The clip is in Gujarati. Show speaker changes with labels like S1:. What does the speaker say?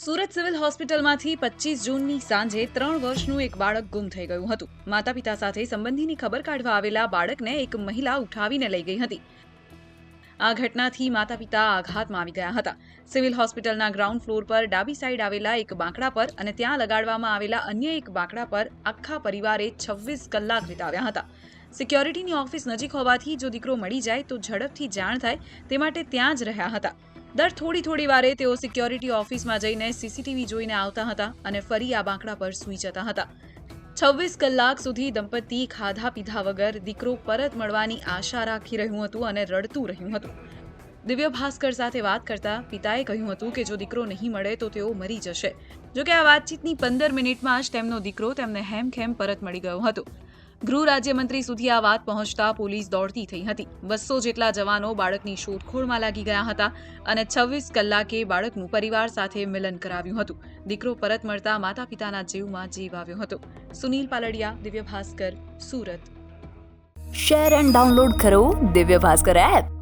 S1: સુરત સિવિલ હોસ્પિટલમાંથી પચીસ જૂનની સાંજે ત્રણ વર્ષનું એક બાળક ગુમ થઈ ગયું હતું. માતા પિતા સાથે સંબંધીની ખબર કાઢવા આવેલા બાળકને એક મહિલા ઉઠાવીને લઈ ગઈ હતી. આ ઘટનાથી માતા પિતા આઘાતમાં આવી ગયા હતા. સિવિલ હોસ્પિટલના ગ્રાઉન્ડ ફ્લોર પર ડાબી સાઈડ આવેલા એક બાંકડા પર અને ત્યાં લગાડવામાં આવેલા અન્ય એક બાંકડા પર આખા પરિવારે છવ્વીસ કલાક વિતાવ્યા હતા. સિક્યોરિટીની ઓફિસ નજીક હોવાથી જો દીકરો મળી જાય તો ઝડપથી જાણ થાય તે માટે ત્યાં જ રહ્યા હતા. દર થોડી થોડી વારે તેઓ સિક્યોરિટી ઓફિસમાં જઈને સીસીટીવી જોઈને આવતા હતા અને ફરી આ બાંકડા પર સૂઈ જતા હતા. છવ્વીસ કલાક સુધી દંપતી ખાધા પીધા વગર દીકરો પરત મળવાની આશા રાખી રહ્યું હતું અને રડતું રહ્યું હતું. દિવ્ય ભાસ્કર સાથે વાત કરતા પિતાએ કહ્યું હતું કે જો દીકરો નહીં મળે તો તેઓ મરી જશે. જોકે આ વાતચીતની પંદર મિનિટમાં જ તેમનો દીકરો તેમને હેમખેમ પરત મળી ગયો હતો. ગૃહ રાજ્યમંત્રી સુધી આ વાત પહોંચતા પોલીસ દોડતી થઈ હતી. બસો જેટલા જવાનો બાળકની શોધખોળમાં લાગી ગયા હતા અને છવ્વીસ કલાકે બાળકનું પરિવાર સાથે મિલન કરાવ્યું હતું. દીકરો પરત મળતા માતા પિતાના જીવમાં જીવ આવ્યો હતો. Sunil Paldiya Divya Bhaskar Surat.
S2: Share and download કરો દિવ્ય ભાસ્કર એપ.